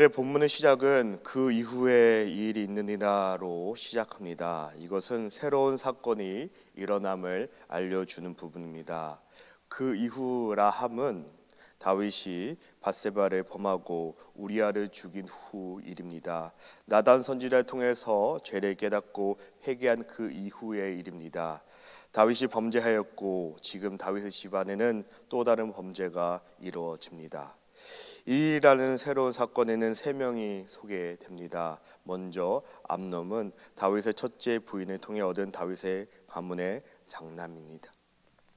오늘의 본문의 시작은 그 이후에 이 일이 있느니라로 시작합니다. 이것은 새로운 사건이 일어남을 알려주는 부분입니다. 그 이후 라 함은 다윗이 바세바를 범하고 우리아를 죽인 후 일입니다. 나단 선지자를 통해서 죄를 깨닫고 회개한 그 이후의 일입니다. 다윗이 범죄하였고 지금 다윗의 집안에는 또 다른 범죄가 이루어집니다. 이라는 새로운 사건에는 세 명이 소개됩니다. 먼저 암놈은 다윗의 첫째 부인을 통해 얻은 다윗의 가문의 장남입니다.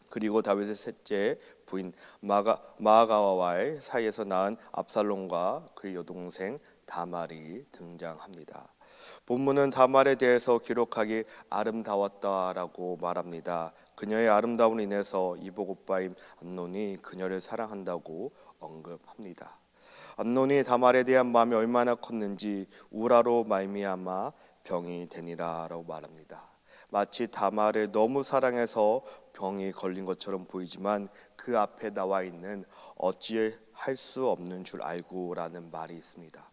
그리고 다윗의 셋째 부인 마가, 마가와의 사이에서 낳은 압살롬과 그의 여동생 다말이 등장합니다. 본문은 다말에 대해서 기록하기 아름다웠다라고 말합니다. 그녀의 아름다움으로 인해서 이복 오빠인 암논이 그녀를 사랑한다고 언급합니다. 암논이 다말에 대한 마음이 얼마나 컸는지 우라로 말미암아 병이 되니라라고 말합니다. 마치 다말을 너무 사랑해서 병이 걸린 것처럼 보이지만 그 앞에 나와 있는 어찌 할 수 없는 줄 알고라는 말이 있습니다.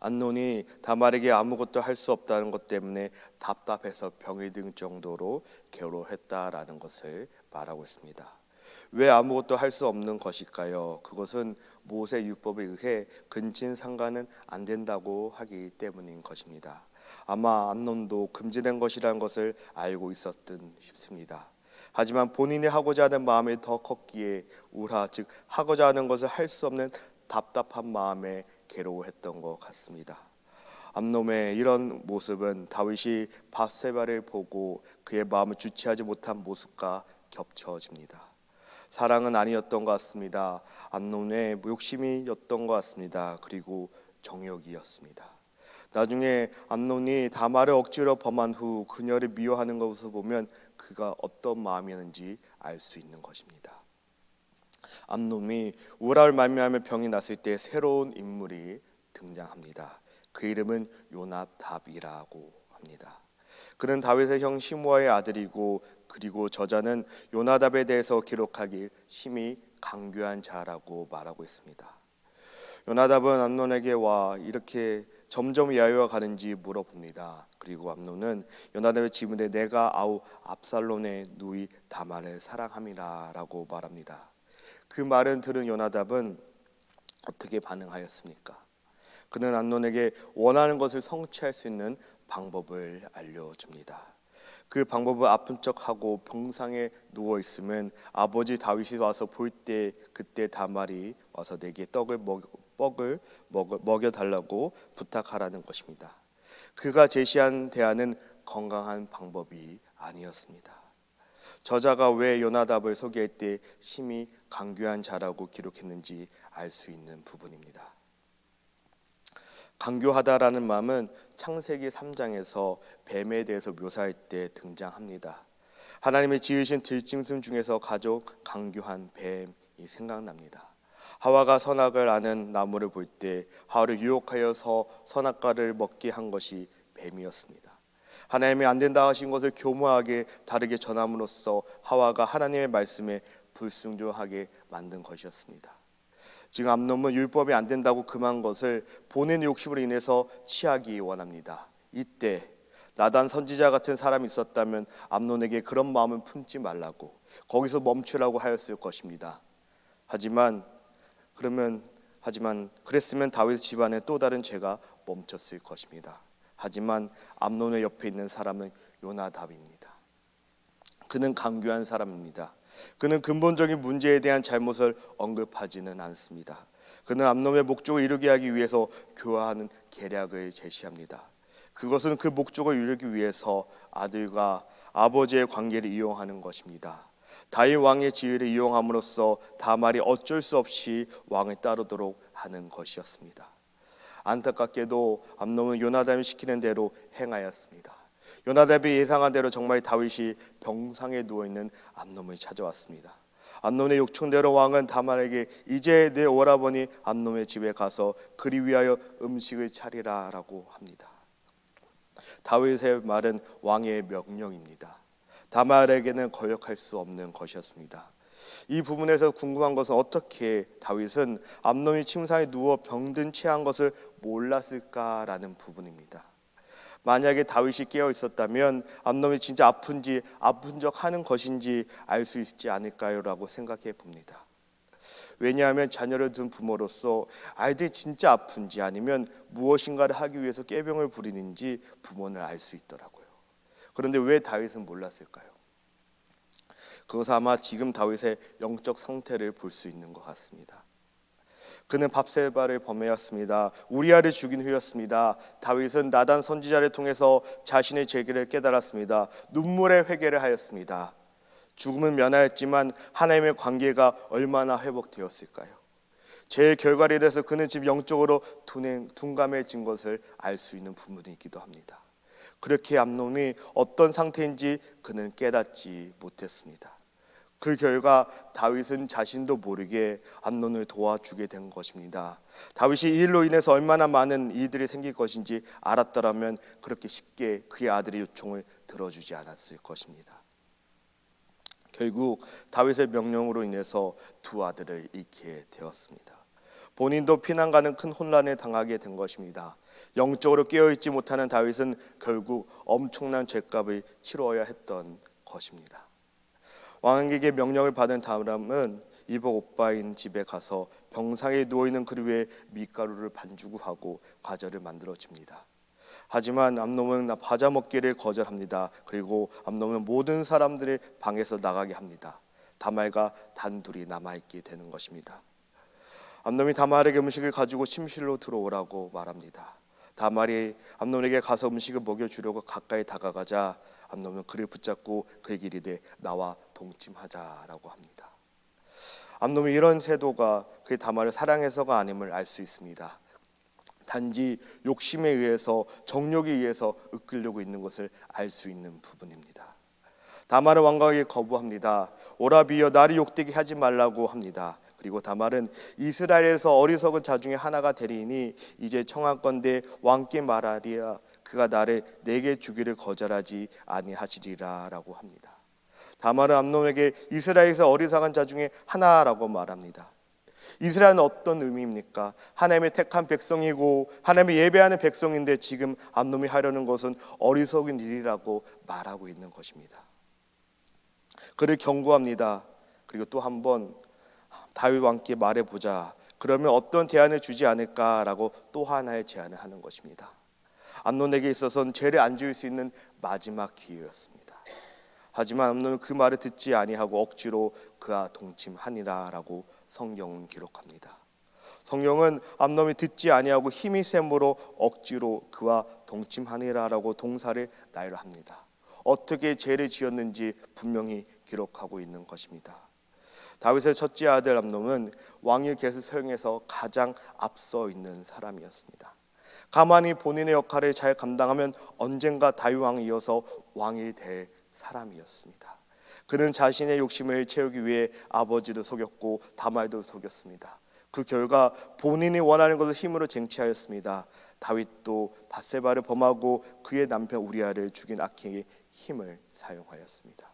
안논이 다말에게 아무것도 할 수 없다는 것 때문에 답답해서 병이 든 정도로 괴로했다라는 것을 말하고 있습니다. 왜 아무것도 할 수 없는 것일까요? 그것은 모세 율법에 의해 근친 상가는 안 된다고 하기 때문인 것입니다. 아마 암논도 금지된 것이라는 것을 알고 있었든 싶습니다. 하지만 본인이 하고자 하는 마음이 더 컸기에 우라 즉 하고자 하는 것을 할 수 없는 답답한 마음에 괴로워했던 것 같습니다. 암놈의 이런 모습은 다윗이 바세바를 보고 그의 마음을 주체하지 못한 모습과 겹쳐집니다. 사랑은 아니었던 것 같습니다. 암놈의 욕심이었던 것 같습니다. 그리고 정욕이었습니다. 나중에 암논이 다말을 억지로 범한 후 그녀를 미워하는 것을 보면 그가 어떤 마음이었는지 알 수 있는 것입니다. 암놈이 우라를 말미암아 병이 났을 때 새로운 인물이 등장합니다. 그 이름은 요나답이라고 합니다. 그는 다윗의 형 시므아의 아들이고 그리고 저자는 요나답에 대해서 기록하길 심히 강교한 자라고 말하고 있습니다. 요나답은 암논에게 와 이렇게 점점 야유와 가는지 물어봅니다. 그리고 암논은 요나답의 질문에 내가 아우 압살론의 누이 다말을 사랑함이라라고 말합니다. 그 말은 들은 요나답은 어떻게 반응하였습니까? 그는 암논에게 원하는 것을 성취할 수 있는 방법을 알려줍니다. 그 방법은 아픈 척하고 병상에 누워 있으면 아버지 다윗이 와서 볼 때 그때 다말이 와서 내게 떡을 먹, 뻑을 먹여 달라고 부탁하라는 것입니다. 그가 제시한 대안은 건강한 방법이 아니었습니다. 저자가 왜 요나답을 소개할 때 심히 강교한 자라고 기록했는지 알 수 있는 부분입니다. 강교하다라는 마음은 창세기 3장에서 뱀에 대해서 묘사할 때 등장합니다. 하나님의 지으신 들짐승 중에서 가장 강교한 뱀이 생각납니다. 하와가 선악을 아는 나무를 볼 때 하와를 유혹하여서 선악과를 먹게 한 것이 뱀이었습니다. 하나님이 안 된다 하신 것을 교묘하게 다르게 전함으로써 하와가 하나님의 말씀에 불순종하게 만든 것이었습니다. 지금 암놈은 율법이 안 된다고 금한 것을 본인의 욕심으로 인해서 취하기 원합니다. 이때 나단 선지자 같은 사람이 있었다면 암논에게 그런 마음을 품지 말라고 거기서 멈추라고 하였을 것입니다. 하지만 그러면 하지만 그랬으면 다윗 집안에 또 다른 죄가 멈췄을 것입니다. 하지만 암논의 옆에 있는 사람은 요나답입니다. 그는 강교한 사람입니다. 그는 근본적인 문제에 대한 잘못을 언급하지는 않습니다. 그는 암놈의 목적을 이루게 하기 위해서 교화하는 계략을 제시합니다. 그것은 그 목적을 이루기 위해서 아들과 아버지의 관계를 이용하는 것입니다. 다윗 왕의 지위를 이용함으로써 다말이 어쩔 수 없이 왕을 따르도록 하는 것이었습니다. 안타깝게도 암놈은 요나답이 시키는 대로 행하였습니다. 요나답이 예상한 대로 정말 다윗이 병상에 누워 있는 암놈을 찾아왔습니다. 암놈의 요청대로 왕은 다말에게 이제 내 오라버니 암놈의 집에 가서 그리 위하여 음식을 차리라라고 합니다. 다윗의 말은 왕의 명령입니다. 다말에게는 거역할 수 없는 것이었습니다. 이 부분에서 궁금한 것은 어떻게 다윗은 암놈이 침상에 누워 병든 채한 것을 몰랐을까라는 부분입니다. 만약에 다윗이 깨어 있었다면 암놈이 진짜 아픈지 아픈 적 하는 것인지 알 수 있지 않을까요라고 생각해 봅니다. 왜냐하면 자녀를 둔 부모로서 아이들이 진짜 아픈지 아니면 무엇인가를 하기 위해서 깨병을 부리는지 부모는 알 수 있더라고요. 그런데 왜 다윗은 몰랐을까요? 그것은 아마 지금 다윗의 영적 상태를 볼 수 있는 것 같습니다. 그는 밥세바를 범하였습니다. 우리아를 죽인 후였습니다. 다윗은 나단 선지자를 통해서 자신의 죄를 깨달았습니다. 눈물의 회개를 하였습니다. 죽음은 면하였지만 하나님의 관계가 얼마나 회복되었을까요? 죄의 결과에 대해서 그는 지금 영적으로 둔감해진 것을 알 수 있는 부분이기도 합니다. 그렇게 암놈이 어떤 상태인지 그는 깨닫지 못했습니다. 그 결과 다윗은 자신도 모르게 암논을 도와주게 된 것입니다. 다윗이 이 일로 인해서 얼마나 많은 일들이 생길 것인지 알았더라면 그렇게 쉽게 그의 아들의 요청을 들어주지 않았을 것입니다. 결국 다윗의 명령으로 인해서 두 아들을 잃게 되었습니다. 본인도 피난가는 큰 혼란에 당하게 된 것입니다. 영적으로 깨어있지 못하는 다윗은 결국 엄청난 죄값을 치러야 했던 것입니다. 왕에게 명령을 받은 다음은 이복 오빠인 집에 가서 병상에 누워 있는 그리 위에 밀가루를 반죽 하고 과자를 만들어 줍니다. 하지만 암놈은 과자 먹기를 거절합니다. 그리고 암놈은 모든 사람들을 방에서 나가게 합니다. 다말과 단둘이 남아 있게 되는 것입니다. 암놈이 다말에게 음식을 가지고 침실로 들어오라고 말합니다. 다말이 암놈에게 가서 음식을 먹여 주려고 가까이 다가가자 암놈은 그를 붙잡고 그에게 이르되 나와 동침하자라고 합니다. 암놈이 이런 태도가 그의 다말을 사랑해서가 아님을 알 수 있습니다. 단지 욕심에 의해서 정욕에 의해서 이끌려고 있는 것을 알 수 있는 부분입니다. 다말은 왕가에게 거부합니다. 오라비여 나를 욕되게 하지 말라고 합니다. 그리고 다말은 이스라엘에서 어리석은 자 중에 하나가 되리니 이제 청하건대 왕께 말하리라 그가 나를 내게 주기를 거절하지 아니하시리라라고 합니다. 다말은 암논에게 이스라엘에서 어리석은 자 중에 하나라고 말합니다. 이스라엘은 어떤 의미입니까? 하나님의 택한 백성이고 하나님의 예배하는 백성인데 지금 암놈이 하려는 것은 어리석은 일이라고 말하고 있는 것입니다. 그를 경고합니다. 그리고 또 한 번 다윗 왕께 말해 보자. 그러면 어떤 대안을 주지 않을까라고 또 하나의 제안을 하는 것입니다. 암논에게 있어서는 죄를 안 지을 수 있는 마지막 기회였습니다. 하지만 암논은 그 말을 듣지 아니하고 억지로 그와 동침하니라라고 성경은 기록합니다. 성경은 암놈이 듣지 아니하고 힘이 셈으로 억지로 그와 동침하니라라고 동사를 나열합니다. 어떻게 죄를 지었는지 분명히 기록하고 있는 것입니다. 다윗의 첫째 아들 암놈은 왕의 겟을 사용해서 가장 앞서 있는 사람이었습니다. 가만히 본인의 역할을 잘 감당하면 언젠가 다윗 왕이 이어서 왕이 될 사람이었습니다. 그는 자신의 욕심을 채우기 위해 아버지도 속였고 다말도 속였습니다. 그 결과 본인이 원하는 것을 힘으로 쟁취하였습니다. 다윗도 바세바를 범하고 그의 남편 우리아를 죽인 악행에 힘을 사용하였습니다.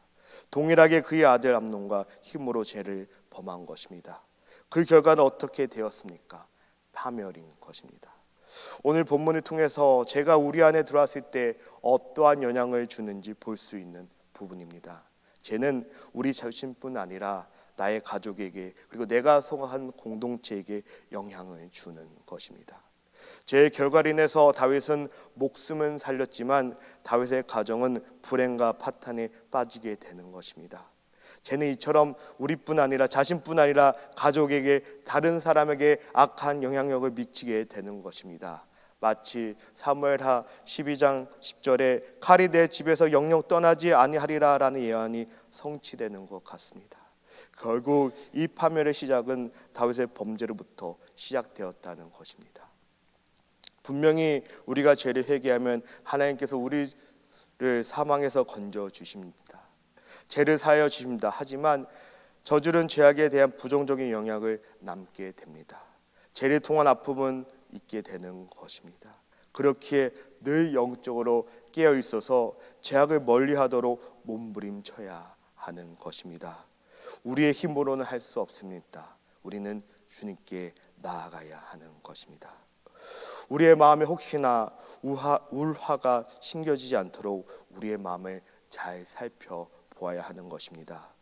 동일하게 그의 아들 암논과 힘으로 죄를 범한 것입니다. 그 결과는 어떻게 되었습니까? 파멸인 것입니다. 오늘 본문을 통해서 제가 우리 안에 들어왔을 때 어떠한 영향을 주는지 볼 수 있는 부분입니다. 죄는 우리 자신뿐 아니라 나의 가족에게 그리고 내가 속한 공동체에게 영향을 주는 것입니다. 죄의 결과로 인해서 다윗은 목숨은 살렸지만 다윗의 가정은 불행과 파탄에 빠지게 되는 것입니다. 죄는 이처럼 우리뿐 아니라 자신뿐 아니라 가족에게 다른 사람에게 악한 영향력을 미치게 되는 것입니다. 마치 사무엘하 12장 10절에 칼이 내 집에서 영영 떠나지 아니하리라라는 예언이 성취되는 것 같습니다. 결국 이 파멸의 시작은 다윗의 범죄로부터 시작되었다는 것입니다. 분명히 우리가 죄를 회개하면 하나님께서 우리를 사망에서 건져 주십니다. 죄를 사하여 주십니다. 하지만 저주는 죄악에 대한 부정적인 영향을 남게 됩니다. 죄를 통한 아픔은 있게 되는 것입니다. 그렇기에 늘 영적으로 깨어 있어서 죄악을 멀리하도록 몸부림쳐야 하는 것입니다. 우리의 힘으로는 할 수 없습니다. 우리는 주님께 나아가야 하는 것입니다. 우리의 마음에 혹시나 우하, 울화가 심겨지지 않도록 우리의 마음을 잘 살펴보아야 하는 것입니다.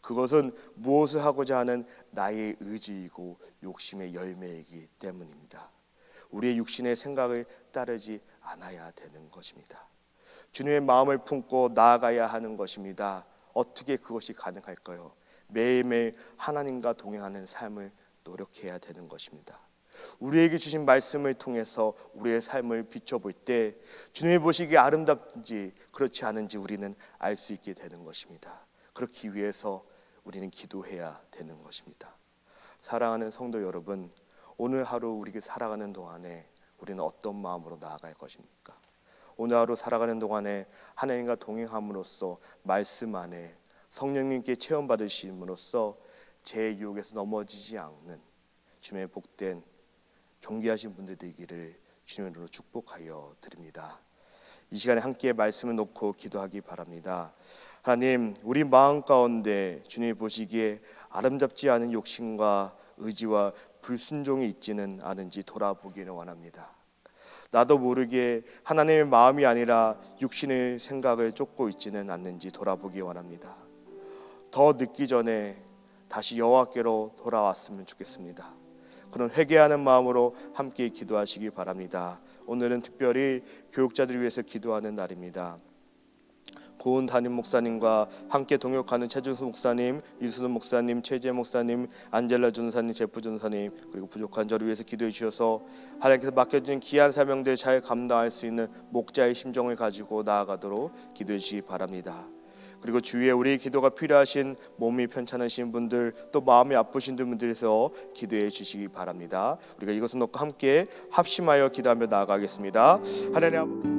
그것은 무엇을 하고자 하는 나의 의지이고 욕심의 열매이기 때문입니다. 우리의 육신의 생각을 따르지 않아야 되는 것입니다. 주님의 마음을 품고 나아가야 하는 것입니다. 어떻게 그것이 가능할까요? 매일매일 하나님과 동행하는 삶을 노력해야 되는 것입니다. 우리에게 주신 말씀을 통해서 우리의 삶을 비춰볼 때 주님이 보시기에 아름답든지 그렇지 않은지 우리는 알 수 있게 되는 것입니다. 그렇기 위해서 우리는 기도해야 되는 것입니다. 사랑하는 성도 여러분, 오늘 하루 우리가 살아가는 동안에 우리는 어떤 마음으로 나아갈 것입니까? 오늘 하루 살아가는 동안에 하나님과 동행함으로써 말씀 안에 성령님께 체험 받으심으로써 제 유혹에서 넘어지지 않는 주님의 복된 존귀하신 분들 되기를 주님으로 축복하여 드립니다. 이 시간에 함께 말씀을 놓고 기도하기 바랍니다. 하나님, 우리 마음 가운데 주님이 보시기에 아름답지 않은 욕심과 의지와 불순종이 있지는 않은지 돌아보기를 원합니다. 나도 모르게 하나님의 마음이 아니라 육신의 생각을 쫓고 있지는 않는지 돌아보기 원합니다. 더 늦기 전에 다시 여호와께로 돌아왔으면 좋겠습니다. 그런 회개하는 마음으로 함께 기도하시기 바랍니다. 오늘은 특별히 교육자들 위해서 기도하는 날입니다. 고은 담임 목사님과 함께 동역하는 최준수 목사님, 이순우 목사님, 최재 목사님, 안젤라 전사님, 제프 전사님 그리고 부족한 저를 위해서 기도해 주셔서 하나님께서 맡겨진 귀한 사명들 잘 감당할 수 있는 목자의 심정을 가지고 나아가도록 기도해 주시기 바랍니다. 그리고 주위에 우리 기도가 필요하신 몸이 편찮으신 분들 또 마음이 아프신 분들에서 기도해 주시기 바랍니다. 우리가 이것을 놓고 함께 합심하여 기도하며 나아가겠습니다. 하나님 아버지